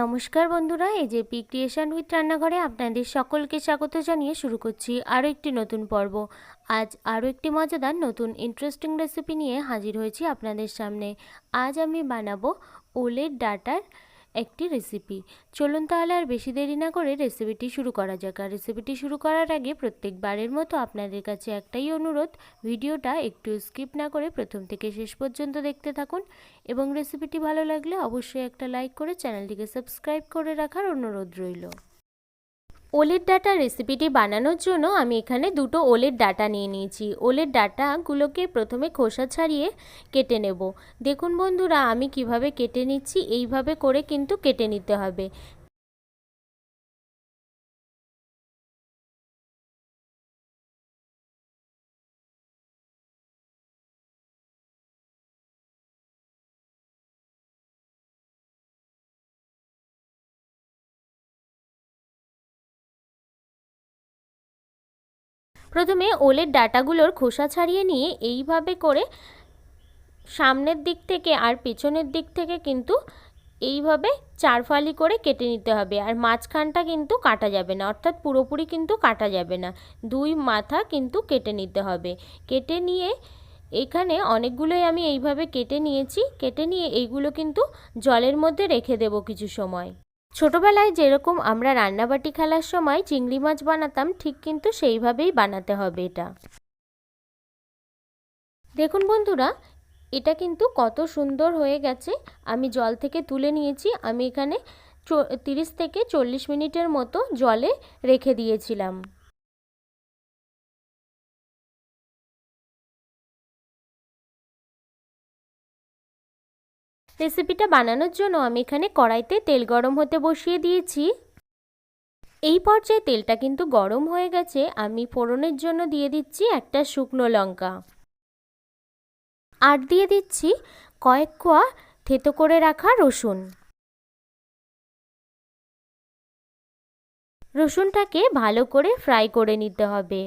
নমস্কার বন্ধুরা, এই যে পি ক্রিয়েশন উইথ রান্নাঘরে আপনাদের সকলকে স্বাগত জানিয়ে শুরু করছি আরও একটি নতুন পর্ব। আজ আরও একটি মজাদার নতুন ইন্টারেস্টিং রেসিপি নিয়ে হাজির হয়েছি আপনাদের সামনে। আজ আমি বানাবো ওলের ডাটার একটি রেসিপি চলুন তাহলে আর বেশি দেরি না করে রেসিপিটি শুরু করা যাক। আর রেসিপিটি শুরু করার আগে প্রত্যেকবারের মতো আপনাদের কাছে একটাই অনুরোধ, ভিডিওটা একটু স্কিপ না করে প্রথম থেকে শেষ পর্যন্ত দেখতে থাকুন এবং রেসিপিটি ভালো লাগলে অবশ্যই একটা লাইক করে চ্যানেলটিকে সাবস্ক্রাইব করে রাখার অনুরোধ রইল। ওলের ডাটা রেসিপিটি বানানোর জন্য আমি এখানে দুটো ওলের ডাটা নিয়ে নিয়েছি। ওলের ডাটাগুলোকে প্রথমে খোসা ছাড়িয়ে কেটে নেব। দেখুন বন্ধুরা, আমি কীভাবে কেটে নিচ্ছি, এইভাবে করে কিন্তু কেটে নিতে হবে। প্রথমে ওলের ডাটাগুলোর খোসা ছাড়িয়ে নিয়ে এইভাবে করে সামনের দিক থেকে আর পেছনের দিক থেকে কিন্তু এইভাবে চার ফালি করে কেটে নিতে হবে। আর মাঝখানটা কিন্তু কাটা যাবে না, অর্থাৎ পুরোপুরি কিন্তু কাটা যাবে না। দুই মাথা কিন্তু কেটে নিতে হবে। কেটে নিয়ে এখানে অনেকগুলোই আমি এইভাবে কেটে নিয়েছি। কেটে নিয়ে এইগুলো কিন্তু জলের মধ্যে রেখে দেব কিছু সময়। ছোটোবেলায় যেরকম আমরা রান্নাবাটি খেলার সময় চিংড়ি মাছ বানাতাম, ঠিক কিন্তু সেইভাবেই বানাতে হবে এটা। দেখুন বন্ধুরা, এটা কিন্তু কত সুন্দর হয়ে গেছে। আমি জল থেকে তুলে নিয়েছি, আমি এখানে তিরিশ থেকে চল্লিশ মিনিটের মতো জলে রেখে দিয়েছিলাম। রেসিপিটা বানানোর জন্য আমি এখানে কড়াইতে তেল গরম হতে বসিয়ে দিয়েছি। এই পর্যায়ে তেলটা কিন্তু গরম হয়ে গেছে, আমি ফোড়নের জন্য দিয়ে দিচ্ছি একটা শুকনো লঙ্কা। আর দিয়ে দিচ্ছি কয়েক কোয়া থেতো করে রাখা রসুন। রসুনটাকে ভালো করে ফ্রাই করে নিতে হবে।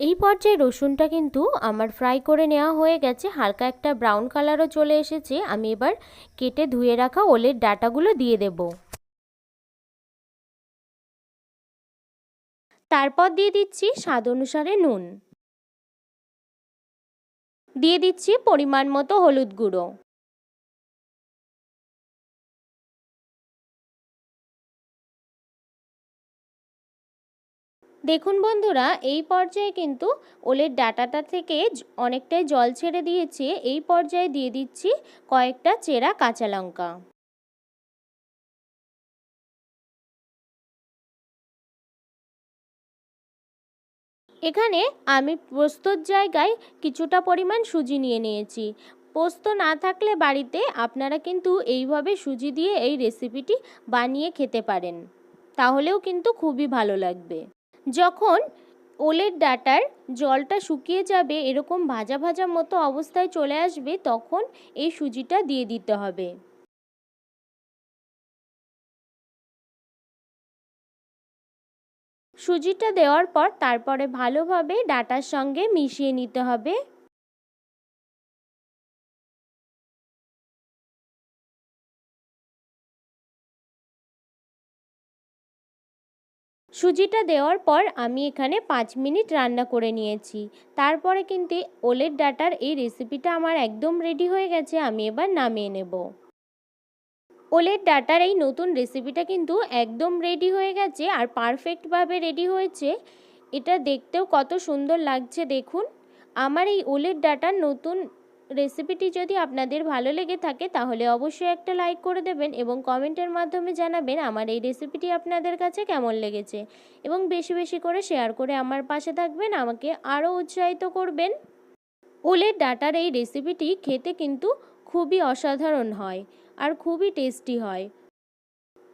এই পর্যায়ে রসুনটা কিন্তু আমার ফ্রাই করে নেওয়া হয়ে গেছে। হালকা একটা ব্রাউন কালারও চলে এসেছে। আমি এবার কেটে ধুয়ে রাখা ওলের ডাটাগুলো দিয়ে দেব। তারপর দিয়ে দিচ্ছি স্বাদ অনুসারে নুন। দিয়ে দিচ্ছি পরিমাণ মতো হলুদ গুঁড়ো। দেখুন বন্ধুরা, এই পর্যায়ে কিন্তু ওলের ডাটাটা থেকে অনেকটাই জল ছেড়ে দিয়েছে। এই পর্যায়ে দিয়ে দিচ্ছি কয়েকটা চেরা কাঁচা লঙ্কা। এখানে আমি পোস্তর জায়গায় কিছুটা পরিমাণ সুজি নিয়ে নিয়েছি। পোস্ত না থাকলে বাড়িতে আপনারা কিন্তু এইভাবে সুজি দিয়ে এই রেসিপিটি বানিয়ে খেতে পারেন। তাহলেও কিন্তু খুবই ভালো লাগবে। যখন ওলের ডাটার জলটা শুকিয়ে যাবে, এরকম ভাজা ভাজা মতো অবস্থায় চলে আসবে, তখন এই সুজিটা দিয়ে দিতে হবে। সুজিটা দেওয়ার পর তারপরে ভালোভাবে ডাটার সঙ্গে মিশিয়ে নিতে হবে। সুজিটা দেওয়ার পর আমি এখানে পাঁচ মিনিট রান্না করে নিয়েছি। তারপরে কিন্তু ওলের ডাটার এই রেসিপিটা আমার একদম রেডি হয়ে গেছে, আমি এবার নামিয়ে নেব। ওলের ডাটার এই নতুন রেসিপিটা কিন্তু একদম রেডি হয়ে গেছে আর পারফেক্টভাবে রেডি হয়েছে। এটা দেখতেও কত সুন্দর লাগছে, দেখুন। আমার এই ওলের ডাটার নতুন রেসিপিটি যদি আপনাদের ভালো লেগে থাকে, তাহলে অবশ্যই একটা লাইক করে দেবেন এবং কমেন্টের মাধ্যমে জানাবেন আমার এই রেসিপিটি আপনাদের কাছে কেমন লেগেছে। এবং বেশি বেশি করে শেয়ার করে আমার পাশে থাকবেন, আমাকে আরও উৎসাহিত করবেন। ওলের ডাটার এই রেসিপিটি খেতে কিন্তু খুবই অসাধারণ হয় আর খুবই টেস্টি হয়।